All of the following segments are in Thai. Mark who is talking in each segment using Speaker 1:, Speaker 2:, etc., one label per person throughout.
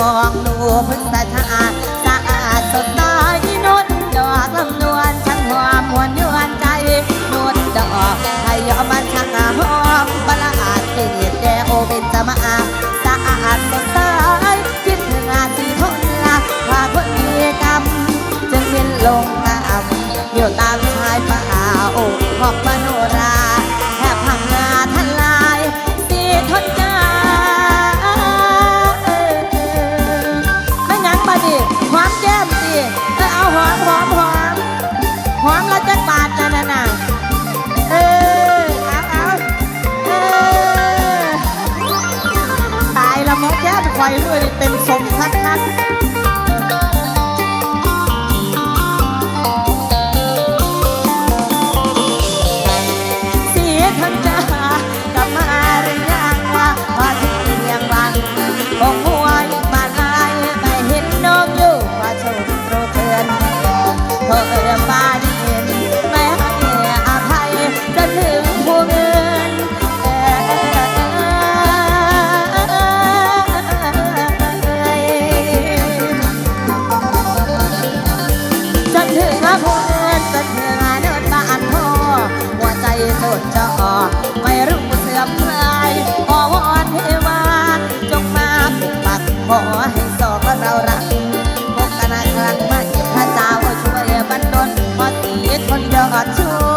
Speaker 1: มองดูพฤกษชาติสะอาดสดใสนุ่นดอกลำนวลช่างหอมหวนยวนใจนุ่นดอกให้ยอมมันช่างหอมประหลาดเกลียดแดโอเป็นจมาสะอาดสดใสคิดถึงอาสีทนละว่าคนมีกรรมจึงบินลงตามอยู่ตามชายป่าโอ้หอกมโนรา เต็มสมคักคัก สดจอไม่รู้เสื่อมคลายขอวอนเทวาจงมาปกปักขอให้สองเรารักพบกันครั้งไม่พระเจ้าช่วยบันดลพอสีทนยอดชู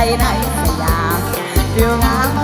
Speaker 1: ในสยามวิวงาม